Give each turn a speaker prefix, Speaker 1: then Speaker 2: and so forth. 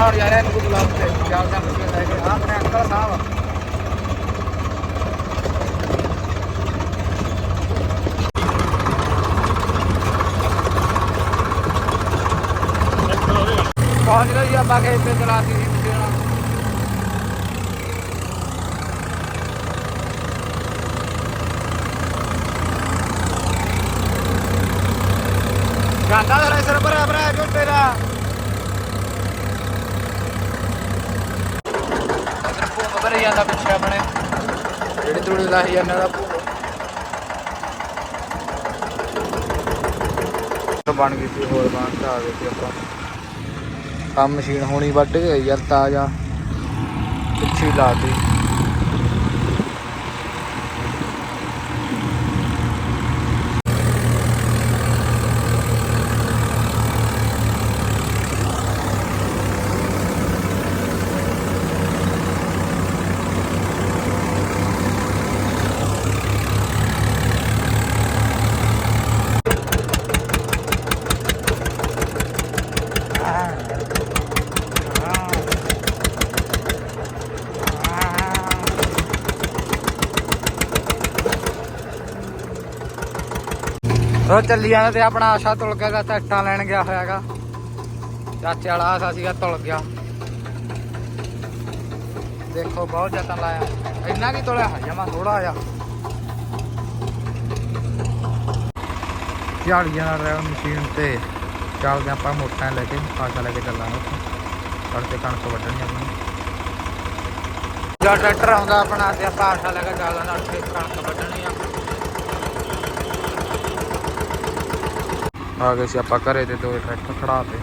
Speaker 1: ਕਰਨਾ ਹੁਣ ਯਾਰ ਇਹਨੂੰ ਬੁਲਾ ਤੇ ਜਾ ਜਾ ਕੇ ਲੈ ਕੇ। ਆ ਆਪਣੇ ਅੰਕਲ ਸਾਹਿਬ ਪਹੁੰਚ ਗਏ ਜੀ ਆਪਾਂ ਖੇਤ ਤੇ ਚਲਾਤੀ ਸੀ ਮਸ਼ੀਨ ਜਾਂਦਾ ਤੇਰਾ। ਭੂਮ ਭਰੇ ਜਾਂਦਾ ਪਿੱਛੇ ਆਪਣੇ ਜਿਹੜੀ ਤੂੜੀ ਲਾਹੀ ਜਾਂਦਾ ਦਾ ਭੂਮ ਤਾਂ ਬਣ ਗਈ ਸੀ ਹੋਰ ਬਣ ਕੇ ਆ ਗਏ ਸੀ ਆਪਾਂ ਕੰਮ ਮਸ਼ੀਨ ਹੋਣੀ ਵੱਢ ਗਈ ਯਾਰ ਤਾਜ਼ਾ ਪਿੱਛੇ ਹੀ ਲਾਤੀ ਉਹ ਚੱਲੀ ਜਾਂਦਾ ਤੇ ਆਪਣਾ ਆਸ਼ਾ ਤੁਲ ਗਿਆ ਗਾ ਟੈਕਟਾਂ ਲੈਣ ਗਿਆ ਹੋਇਆਗਾ। ਚਾਚੇ ਵਾਲਾ ਆਸਾ ਸੀਗਾ ਤੁਲ ਗਿਆ। ਦੇਖੋ ਬਹੁਤ ਯਤਨ ਲਾਇਆ। ਇੰਨਾ ਕੀ ਤੁਲਿਆ ਜਮਾ ਥੋੜਾ ਆ ਝਾੜੀਆਂ ਨਾਲ ਰਹਿ ਮਸ਼ੀਨ ਤੇ ਚੱਲਦੇ ਆਪਾਂ ਮੋਟਾਂ ਲੈ ਕੇ, ਆਸ਼ਾ ਲੈ ਕੇ ਚੱਲਾਂਗੇ ਉੱਥੇ। ਕਣਕ ਕਣਕ ਵੱਢਣੀ ਆਪਣੀ। ਜਦ ਟਰੈਕਟਰ ਆਉਂਦਾ ਆਪਣਾ, ਤੇ ਆਪਾਂ ਆਸ਼ਾ ਲੈ ਕੇ ਚੱਲਣਾ ਉੱਥੇ ਕਣਕ ਵੱਢਣੀ ਆ। ਆ ਗਏ ਸੀ ਆਪਾਂ ਘਰੇ ਤੇ ਦੋ ਟਰੈਕਟਰ ਖੜਾ ਤੇ।